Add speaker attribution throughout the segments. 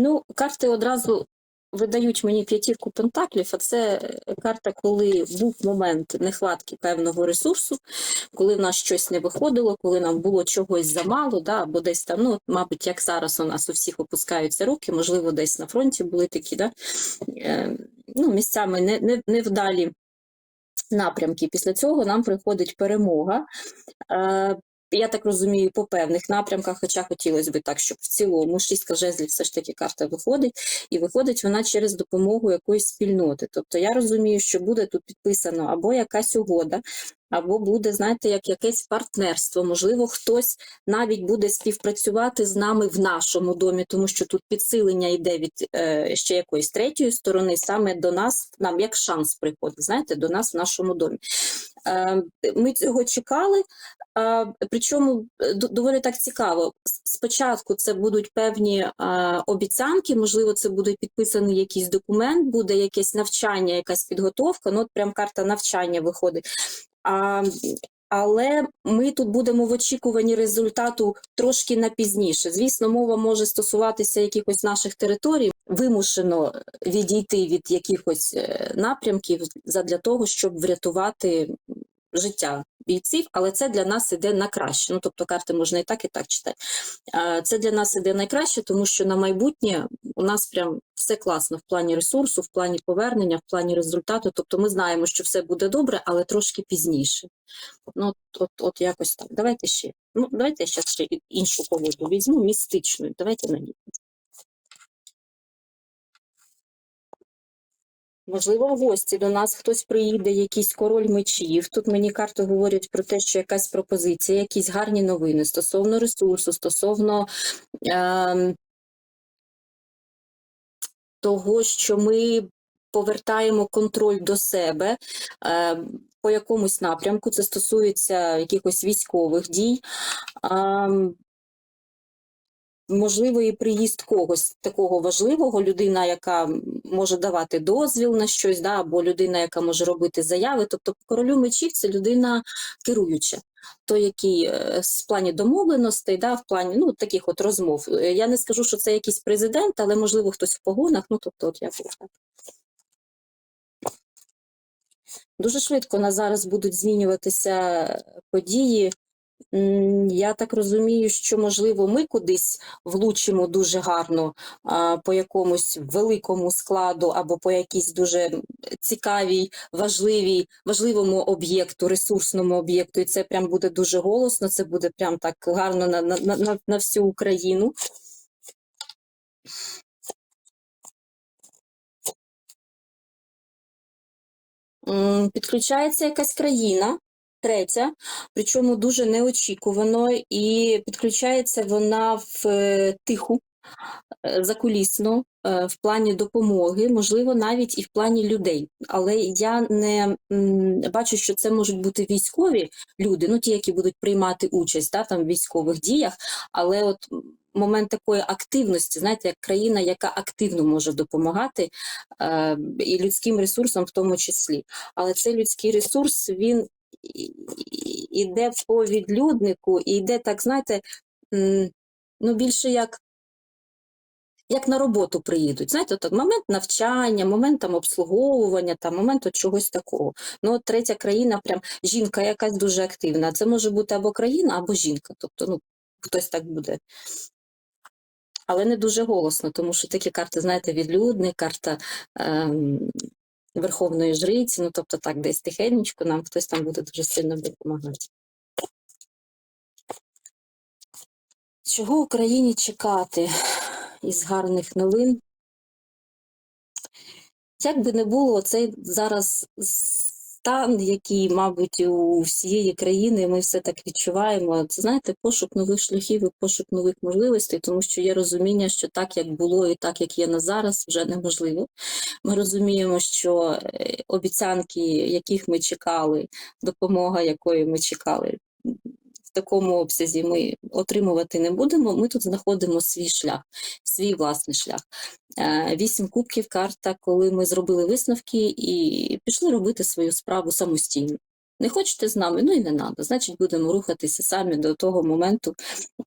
Speaker 1: Ну, карти одразу видають мені п'ятірку пентаклів, а це е, карта, коли був момент нехватки певного ресурсу, коли в нас щось не виходило, коли нам було чогось замало, да, або десь там, ну, мабуть, як зараз у нас у всіх опускаються руки, можливо, десь на фронті були такі, да, е, ну, місцями не, не, невдалі напрямки. Після цього нам приходить перемога. Я так розумію, по певних напрямках, хоча хотілося б так, щоб в цілому шістка жезлів все ж таки карта виходить, і виходить вона через допомогу якоїсь спільноти. Тобто я розумію, що буде тут підписано або якась угода, або буде, знаєте, як якесь партнерство. Можливо, хтось навіть буде співпрацювати з нами в нашому домі, тому що тут підсилення йде від е, ще якоїсь третьої сторони, саме до нас, нам як шанс приходить, знаєте, до нас в нашому домі. Е, ми цього чекали. А, Причому е, доволі так цікаво. Спочатку це будуть певні а, обіцянки, можливо, це буде підписаний якийсь документ, буде якесь навчання, якась підготовка. Ну, от прям карта навчання виходить. А, але ми тут будемо в очікуванні результату трошки на пізніше. Звісно, мова може стосуватися якихось наших територій, вимушено відійти від якихось е, напрямків задля того, щоб врятувати життя бійців, але це для нас іде на краще. Ну тобто карти можна і так, і так читати. Це для нас іде найкраще, тому що на майбутнє у нас прям все класно в плані ресурсу, в плані повернення, в плані результату. Тобто ми знаємо, що все буде добре, але трошки пізніше. Ну, от, от, от якось так. Давайте ще. Ну, давайте я ще ще іншу колоду візьму, містичну. Давайте на ній. Можливо, в гості до нас хтось приїде, якийсь король мечів. Тут мені карти говорять про те, що якась пропозиція, якісь гарні новини стосовно ресурсу, стосовно е, того, що ми повертаємо контроль до себе е, по якомусь напрямку. Це стосується якихось військових дій. Е, можливо, і приїзд когось такого важливого, людина, яка може давати дозвіл на щось, да, або людина, яка може робити заяви. Тобто, королю мечів це людина керуюча. Той, який е, з плані домовленостей, да, в плані ну, таких от розмов. Е, Я не скажу, що це якийсь президент, але можливо хтось в погонах. Ну, тобто, от якось так. Дуже швидко на зараз будуть змінюватися події. Я так розумію, що можливо ми кудись влучимо дуже гарно по якомусь великому складу або по якійсь дуже цікавій, важливій, важливому об'єкту, ресурсному об'єкту. І це прям буде дуже голосно. Це буде прям так гарно на, на, на- на всю Україну. Підключається якась країна, третя, причому дуже неочікувано, і підключається вона в е, тиху, е, закулісно, е, в плані допомоги, можливо, навіть і в плані людей. Але я не бачу, що це можуть бути військові люди, ну ті, які будуть приймати участь да, там, в військових діях, але от момент такої активності, знаєте, як країна, яка активно може допомагати е, і людським ресурсам в тому числі. Але цей людський ресурс він іде по відлюднику і йде так, знаєте, ну більше як. Як на роботу приїдуть, знаєте, от момент навчання, момент там обслуговування, там момент от чогось такого. Ну, от третя країна, прям жінка якась дуже активна. Це може бути або країна, або жінка. Тобто, ну, хтось так буде. Але не дуже голосно, тому що такі карти, знаєте, відлюдник, карта ем, Верховної Жриці, ну тобто так, десь тихенечко, нам хтось там буде дуже сильно допомагати. Чого Україні чекати із гарних новин? Як би не було, цей зараз стан, який, мабуть, у всієї країни, ми все так відчуваємо. Це знаєте, пошук нових шляхів і пошук нових можливостей, тому що є розуміння, що так, як було, і так, як є на зараз, вже неможливо. Ми розуміємо, що е, обіцянки, яких ми чекали, допомога, якої ми чекали. В такому обсязі ми отримувати не будемо. Ми тут знаходимо свій шлях, свій власний шлях. Е, Вісім кубків карта, коли ми зробили висновки і пішли робити свою справу самостійно. Не хочете з нами? Ну і не треба. Значить, будемо рухатися самі до того моменту,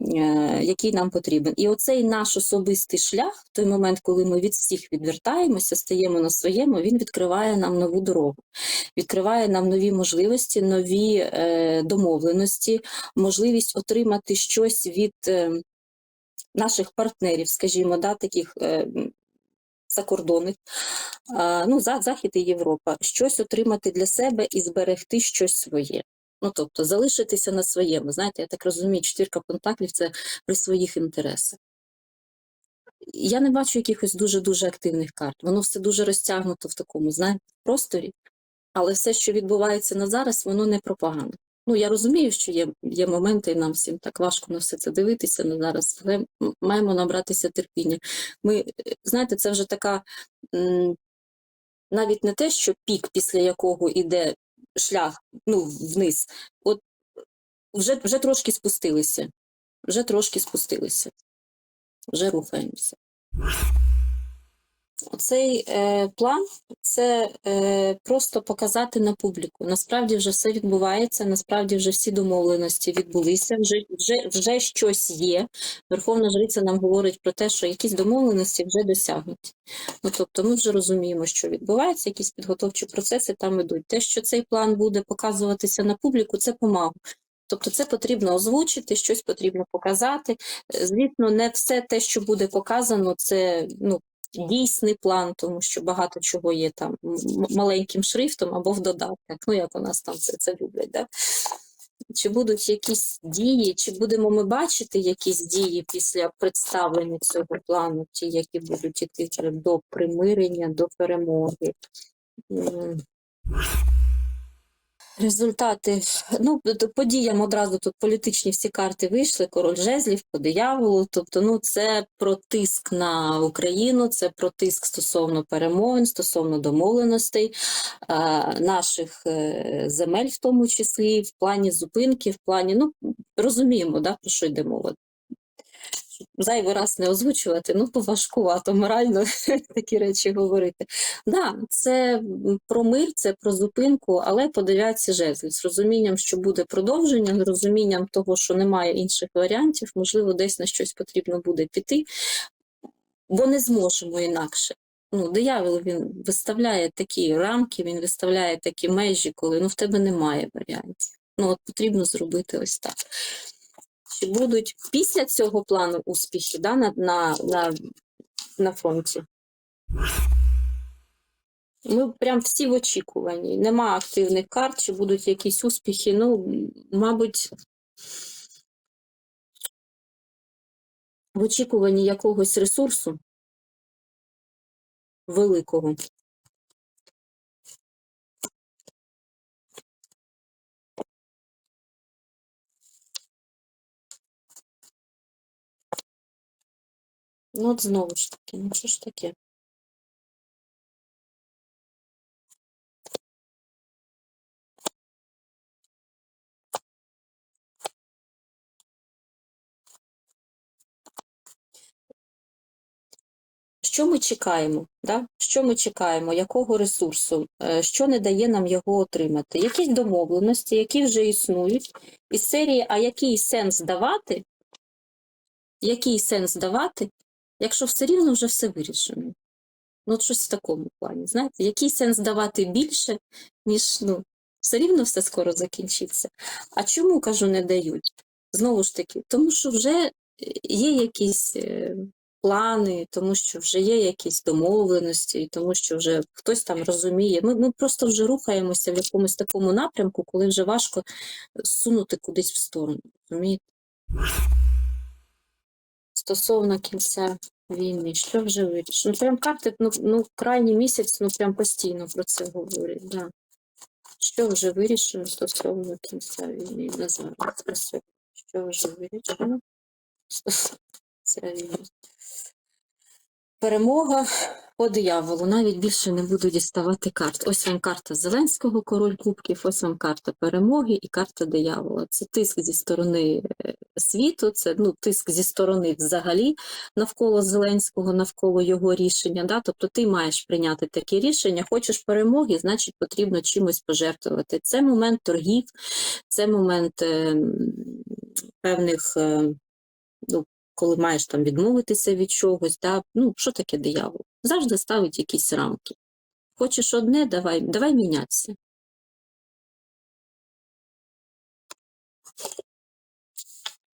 Speaker 1: е, який нам потрібен. І оцей наш особистий шлях, той момент, коли ми від всіх відвертаємося, стаємо на своєму, він відкриває нам нову дорогу, відкриває нам нові можливості, нові е, домовленості, можливість отримати щось від е, наших партнерів, скажімо, да, таких. Закордонних, ну, Захід і Європа, щось отримати для себе і зберегти щось своє. Ну, тобто залишитися на своєму. Знаєте, я так розумію, четвірка пентаклів це при своїх інтересах. Я не бачу якихось дуже-дуже активних карт. Воно все дуже розтягнуто в такому, знаєте, просторі, але все, що відбувається на зараз, воно не пропаганда. Ну, я розумію, що є, є моменти, і нам всім так важко на все це дивитися на зараз, але маємо набратися терпіння. Ми, знаєте, це вже така навіть не те, що пік, після якого йде шлях ну, вниз, от вже, вже трошки спустилися. Вже трошки спустилися. Вже рухаємося. Оцей е, план це е, просто показати на публіку. Насправді вже все відбувається, насправді вже всі домовленості відбулися, вже, вже, вже щось є. Верховна Жриця нам говорить про те, що якісь домовленості вже досягнуті. Ну, тобто ми вже розуміємо, що відбувається, якісь підготовчі процеси там ідуть. Те, що цей план буде показуватися на публіку, це помага. Тобто це потрібно озвучити, щось потрібно показати. Е, Звісно, не все те, що буде показано, це ну, дійсний план, тому що багато чого є там маленьким шрифтом або в додатках. Ну, як у нас там це, це люблять. Да? Чи будуть якісь дії, чи будемо ми бачити якісь дії після представлення цього плану, ті, які будуть іти до примирення, до перемоги? Результати, ну, д- подіям одразу тут політичні всі карти вийшли, король жезлів по дияволу. Тобто, ну, це про тиск на Україну, це про тиск стосовно перемовин, стосовно домовленостей е, наших е, земель, в тому числі, в плані зупинки, в плані, ну, розуміємо, да, про що йде мова. Зайвий раз не озвучувати, ну, то важкувато морально такі речі говорити. Да, це про мир, це про зупинку, але по жезлів з розумінням, що буде продовження, з розумінням того, що немає інших варіантів, можливо, десь на щось потрібно буде піти, бо не зможемо інакше. Ну, диявол він виставляє такі рамки, він виставляє такі межі, коли ну, в тебе немає варіантів. Ну, от потрібно зробити ось так. Чи будуть після цього плану успіхи да, на, на, на, на фронті? Ми прям всі в очікуванні. Нема активних карт, чи будуть якісь успіхи. Ну, мабуть, в очікуванні якогось ресурсу великого. Ну, от знову ж таки, ну що ж таке? Що ми чекаємо? Да? Що ми чекаємо? Якого ресурсу? Е, Що не дає нам його отримати? Якісь домовленості, які вже існують, із серії, а який сенс давати? Який сенс давати, якщо все рівно вже все вирішено? Ну, от щось в такому плані. Знаєте, який сенс давати більше, ніж ну, все рівно все скоро закінчиться. А чому кажу, не дають? Знову ж таки, тому що вже е, є якісь е, плани, тому що вже є якісь домовленості, тому що вже хтось там розуміє. Ми, ми просто вже рухаємося в якомусь такому напрямку, коли вже важко сунути кудись в сторону. Розумієте? Стосовно кінця війни, що вже вирішено? Ну, прям карти, ну, ну, крайній місяць, ну прям постійно про це говорять. Да. Що вже вирішено стосовно кінця війни? Не знаю. Що вже вирішено стосовно війни? Перемога По дияволу навіть більше не буду діставати карт. Ось вам карта Зеленського, король кубків, ось вам карта перемоги і карта диявола. Це тиск зі сторони е, світу, це ну, тиск зі сторони взагалі навколо Зеленського, навколо його рішення. Да? Тобто ти маєш прийняти таке рішення. Хочеш перемоги, значить потрібно чимось пожертвувати. Це момент торгів, це момент е, певних. е, Ну, коли маєш там відмовитися від чогось, да? ну що таке диявол? Завжди ставить якісь рамки. Хочеш одне, давай, давай мінятися.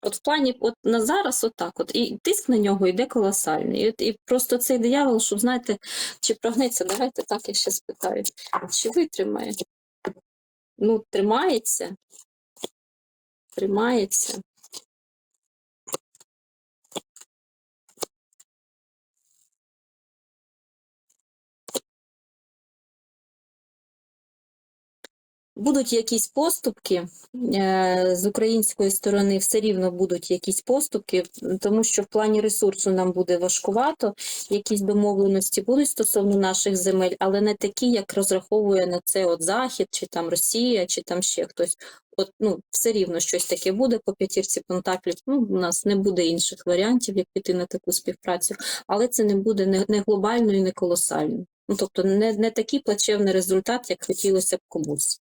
Speaker 1: От в плані, от на зараз, отак, от, і тиск на нього йде колосальний. І, і просто цей диявол, щоб знаєте, чи прогнеться, давайте так я ще спитаю, чи витримає? Ну, тримається, тримається. Будуть якісь поступки е, з української сторони, все рівно будуть якісь поступки, тому що в плані ресурсу нам буде важкувато. Якісь домовленості будуть стосовно наших земель, але не такі, як розраховує на це от Захід, чи там Росія, чи там ще хтось. От ну все рівно щось таке буде по п'ятірці пентаклів. Ну, у нас не буде інших варіантів, як піти на таку співпрацю, але це не буде не, не глобально і не колосально. Ну тобто, не, не такий плачевний результат, як хотілося б комусь.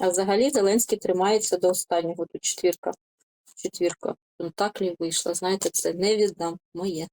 Speaker 1: А взагалі Зеленський тримається до останнього. Тут четвірка. Четвірка пентаклів вийшла. Знаєте, це не віддам моє.